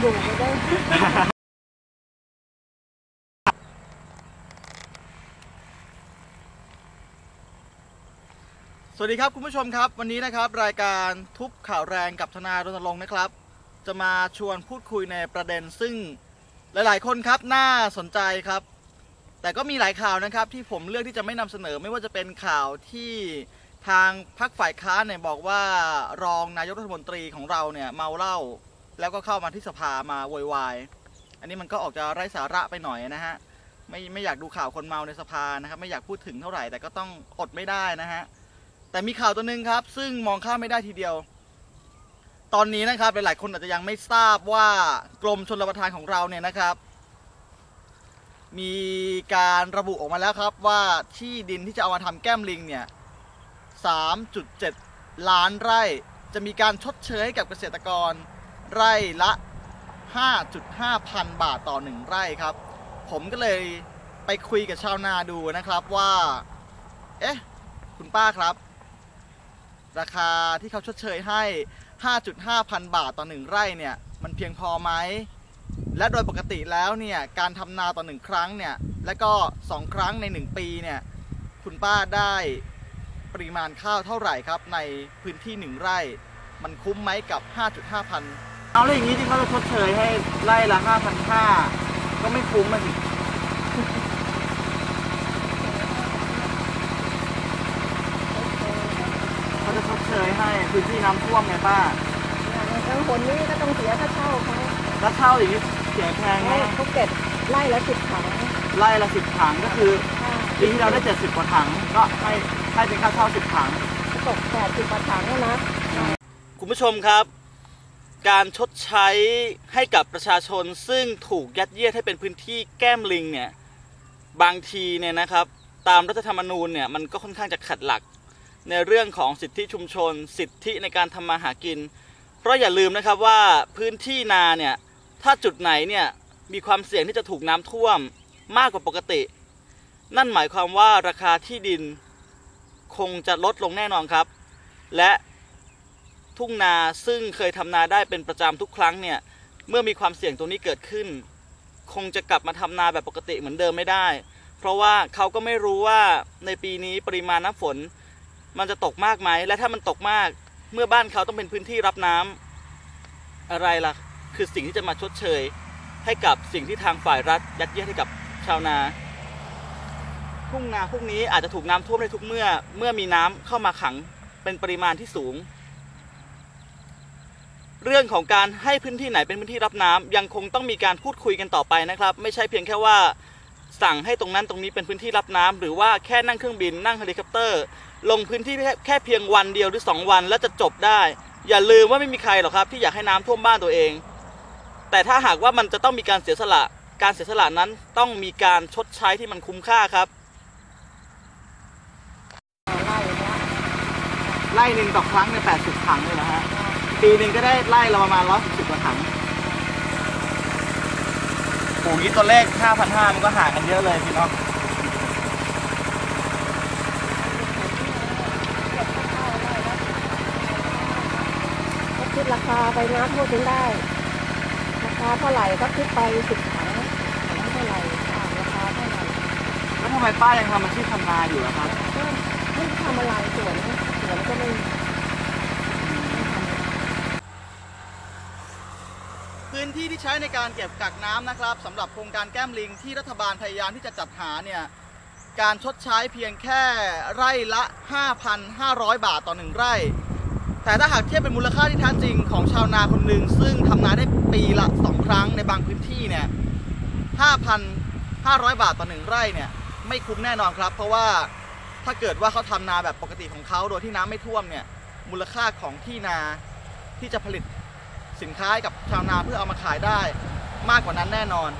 อยากให้เอาอยู่ไปได้สวัสดีครับคุณผู้ชมครับวันนี้นะครับรายการทุบข่าวแรงกับทนายรณรงค์นะครับ จะมาชวนพูดคุยในประเด็นซึ่งหลาย ๆ คนครับน่าสนใจครับ แต่ก็มีหลายข่าวนะครับที่ผมเลือกที่จะไม่นำเสนอ ไม่ว่าจะเป็นข่าวที่ทางพรรคฝ่ายค้านเนี่ยบอกว่ารองนายกรัฐมนตรีของเราเนี่ยเมาเหล้า แล้วก็เข้ามาที่สภามาโวยวายอันนี้มันก็ออกจะไร้สาระไปหน่อยนะฮะไม่ไม่อยากดูข่าวคนเมาในสภานะครับไม่อยากพูดถึงเท่าไหร่แต่ก็ต้องอดไม่ได้นะฮะแต่มีข่าวตัวหนึ่งครับ ซึ่งมองข้ามไม่ได้ทีเดียว ตอนนี้นะครับหลายๆคนอาจจะยังไม่ทราบว่ากรมชลประทานของเราเนี่ยนะครับ มีการระบุออกมาแล้วครับว่าที่ดินที่จะเอามาทำแก้มลิงเนี่ย 3.7 ล้านไร่ จะมีการชดเชยให้กับเกษตรกร ไร่ละ 5.5 พันบาทต่อหนึ่งไร่ครับ ผมก็เลยไปคุยกับชาวนาดูนะครับว่า เอ๊ะ คุณป้าครับ ราคาที่เขาชดเชยให้ 5.5 พันบาทต่อหนึ่งไร่เนี่ย มันเพียงพอไหม และโดยปกติแล้วเนี่ย การทำนาต่อหนึ่งครั้งเนี่ย และก็สองครั้งในหนึ่งปีเนี่ย คุณป้าได้ปริมาณข้าวเท่าไหร่ครับ ในพื้นที่หนึ่งไร่ มันคุ้มไหมกับ 5.5 พัน เอาแล้วอย่างนี้ที่เขาจะชดเชยให้ไร่ละ5,500ก็ไม่คุ้มมาสิเขาจะชดเชยให้พื้นที่น้ำท่วมไงป้าทั้งคนนี้ก็ต้องเสียค่าเช่าเขาแล้วเช่าอย่างนี้เสียแพงให้มากเขาเก็บไล่ละสิบถังไร่ละสิบถังก็คือปีที่เราได้เจ็ดสิบกว่าถังก็ให้ให้เป็นค่าเช่าสิบถังตกแปดสิบกว่าถังนะคุณผู้ชมครับ การชดใช้ให้กับประชาชนซึ่งถูกยัดเยียดให้เป็นพื้นที่แก้มลิงเนี่ยบางทีเนี่ยนะครับตามรัฐธรรมนูญเนี่ยมันก็ค่อนข้างจะขัดหลักในเรื่องของสิทธิชุมชน สิทธิในการทำมาหากิน เพราะอย่าลืมนะครับว่าพื้นที่นาเนี่ยถ้าจุดไหนเนี่ยมีความเสี่ยงที่จะถูกน้ำท่วมมากกว่าปกติ นั่นหมายความว่าราคาที่ดินคงจะลดลงแน่นอนครับ และ ทุ่งนาซึ่งเคยทำนาได้เป็นประจำทุกครั้งเนี่ยเมื่อมีความเสี่ยงตรงนี้เกิดขึ้น คงจะกลับมาทำนาแบบปกติเหมือนเดิมไม่ได้ เพราะว่าเขาก็ไม่รู้ว่าในปีนี้ปริมาณน้ำฝน มันจะตกมากไหมและถ้ามันตกมากเมื่อบ้านเขาต้องเป็นพื้นที่รับน้ำอะไรล่ะ คือสิ่งที่จะมาชดเชย ให้กับสิ่งที่ทางฝ่ายรัฐยัดเยียดให้กับชาวนาทุ่งนาพวกนี้อาจจะถูกน้ำท่วมได้ทุกเมื่อ เมื่อมีน้ำเข้ามาขังเป็นปริมาณที่สูง เรื่องของการให้พื้นที่ไหนเป็นพื้นที่รับน้ำยังคงต้องมีการพูดคุยกันต่อไปนะครับ ไม่ใช่เพียงแค่ว่าสั่งให้ตรงนั้นตรงนี้เป็นพื้นที่รับน้ำหรือว่าแค่นั่งเครื่องบินนั่งเฮลิคอปเตอร์ ลงพื้นที่แค่เพียงวันเดียวหรือ 2 วันแล้วจะจบได้ อย่าลืมว่าไม่มีใครหรอกครับ ที่อยากให้น้ำท่วมบ้านตัวเอง แต่ถ้าหากว่ามันจะต้องมีการเสียสละ การเสียสละนั้นต้องมีการชดใช้ที่มันคุ้มค่าครับ ไล่หนึ่งต่อครั้งเนี่ยแปดสิบถังเลยนะฮะ ปีหนึ่งก็ได้ไล่เราประมาณร้อยสิบกว่าถังโอ้ยตัวเลขห้าพันห้ามันก็ห่างกันเยอะเลยพี่น้องก็คิดราคาไปนะพูดถึงได้ ราคาเท่าไหร่ก็คิดไปสิบถังถังเท่าไหร่อ่าราคาเท่าไหร่แล้วทำไมป้ายังทำอาชีพทำนาอยู่ล่ะครับก็ไม่ทำอะไรสวนสวนก็ไม่ พื้นที่ที่ใช้ในการเก็บกักน้ำนะครับสำหรับโครงการแก้มลิงที่รัฐบาลพยายามที่จะจัดหาเนี่ยการชดใช้เพียงแค่ไร่ละ 5,500 บาทต่อหนึ่งไร่ แต่ถ้าหากเทียบเป็นมูลค่าที่แท้จริงของชาวนาคนหนึ่งซึ่งทำนาได้ปีละ 2 ครั้งในบางพื้นที่เนี่ย 5,500 บาทต่อหนึ่งไร่เนี่ยไม่คุ้มแน่นอนครับ เพราะว่าถ้าเกิดว่าเขาทำนาแบบปกติของเขาโดยที่น้ำไม่ท่วมเนี่ยมูลค่าของที่นาที่จะผลิต สินค้าให้กับชาวนาเพื่อเอามาขายได้มากกว่านั้นแน่นอน